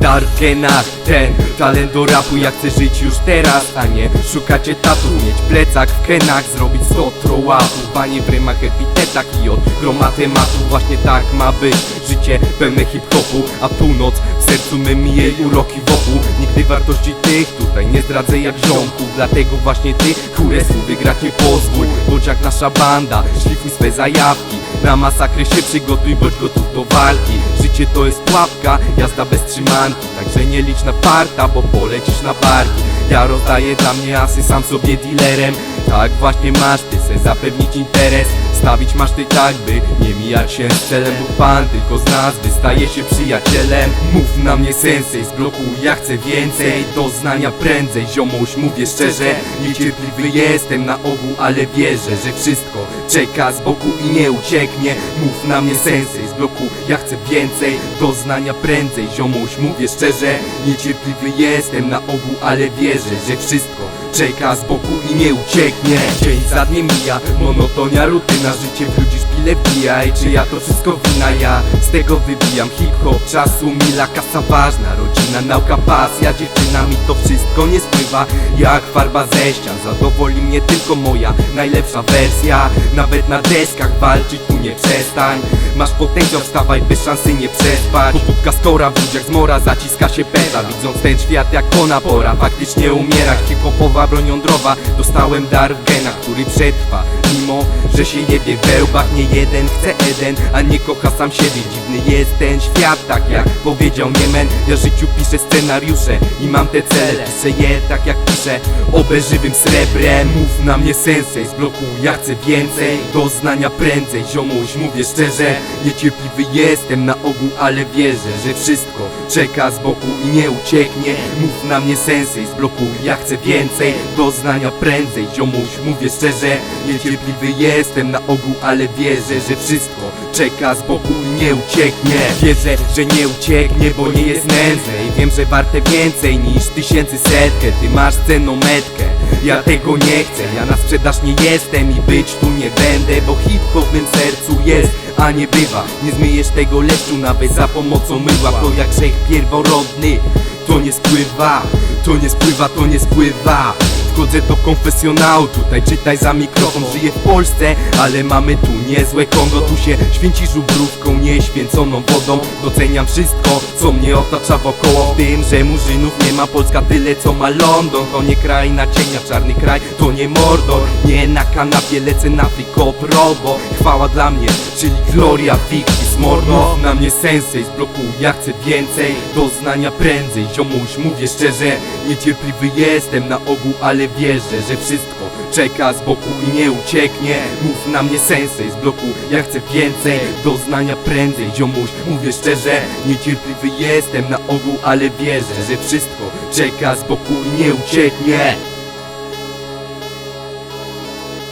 dar w genach Ten talent do rapu, ja chcę żyć już teraz A nie szukać etatu, mieć plecak w kenach Zrobić sto trołapów, a nie w rymach, epitetach I od groma tematów właśnie tak ma być Życie pełne hip-hopu, a północ w sercu mym jej uroki wokół. Nigdy wartości tych tutaj nie zdradzę jak ziomków Dlatego właśnie ty, słów wygrać nie pozwól Bądź jak nasza banda, szlifuj swe zajawki Na masakrę się przygotuj, bądź gotów do walki. Życie to jest pułapka, jazda bez trzymanki. Także nie licz na parta, bo polecisz na barki. Ja rozdaję dla mnie asy, sam sobie dealerem. Tak właśnie masz, ty se zapewnić interes Stawić masz ty tak, by nie mijać się z celem Bóg Pan tylko z nas wystaje się przyjacielem. Mów na mnie sensej, z bloku ja chcę więcej Doznania prędzej, ziomuś mówię szczerze Niecierpliwy jestem na ogół, ale wierzę, że wszystko czeka z boku i nie ucieknie. Mów na mnie sensej, z bloku ja chcę więcej Doznania prędzej, ziomuś mówię szczerze Niecierpliwy jestem na ogół, ale wierzę, że wszystko czeka z boku i nie ucieknie. Dzień za dniem mija, monotonia, rutyna Życie w ludzi wbija i czy ja to wszystko wina Ja z tego wybijam hip-hop, czasu mila Kasa ważna, rodzina, nauka, pasja Dziewczynami to wszystko nie spływa Jak farba ze ścian, zadowoli mnie tylko moja Najlepsza wersja, nawet na deskach walczyć tu nie przestań Masz potencjał, wstawaj, by szansy nie przespać Pobudka skora, w ludziach zmora, zaciska się pęta Widząc ten świat jak ona pora, faktycznie umierać Hip-hopowa broń jądrowa, dostałem dar w genach, który przetrwa Mimo, że się jebie w wełbach, nie jeden chce Eden A nie kocha sam siebie, dziwny jest ten świat Tak jak powiedział Niemen, ja życiu piszę scenariusze I mam te cele, piszę je tak jak piszę Obe żywym srebrem, mów na mnie sensej Z bloku ja chcę więcej, doznania prędzej Ziomuś mówię szczerze, niecierpliwy jestem na ogół Ale wierzę, że wszystko czeka z boku i nie ucieknie. Mów na mnie sensej, z bloku ja chcę więcej. Doznania prędzej, ziomuś mówię szczerze. Niecierpliwy jestem na ogół, ale wierzę, że wszystko czeka z boku i nie ucieknie. Wierzę, że nie ucieknie, bo nie jest nędzne I wiem, że warte więcej niż tysięcy setkę. Ty masz cenometkę, ja tego nie chcę. Ja na sprzedaż nie jestem i być tu nie będę Bo hip-hop w mym sercu jest, a nie bywa. Nie zmyjesz tego leszczu nawet za pomocą myła To jak grzech pierworodny, to nie spływa. To nie spływa, to nie spływa Wchodzę do konfesjonału, tutaj czytaj za mikrofon Żyję w Polsce, ale mamy tu niezłe Kongo. Tu się święci żubrówką, nie święconą wodą. Doceniam wszystko, co mnie otacza wokoło. W tym, że murzynów nie ma Polska tyle, co ma London. To nie kraj na cienia, czarny kraj, to nie Mordor. Nie na kanapie, lecę na wykop robo. Chwała dla mnie, czyli gloria victis mordo Na mnie sensej z bloku, ja chcę więcej Doznania prędzej, ziomuś mówię szczerze Niecierpliwy jestem na ogół, ale wierzę, że wszystko czeka z boku i nie ucieknie. Mów na mnie sensej z bloku, ja chcę więcej Doznania prędzej, ziomuś mówię szczerze Niecierpliwy jestem na ogół, ale wierzę, że wszystko czeka z boku i nie ucieknie.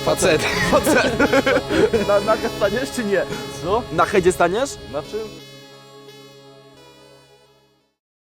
Facet. Na, na staniesz czy nie? Co? Na headzie staniesz? Na czym?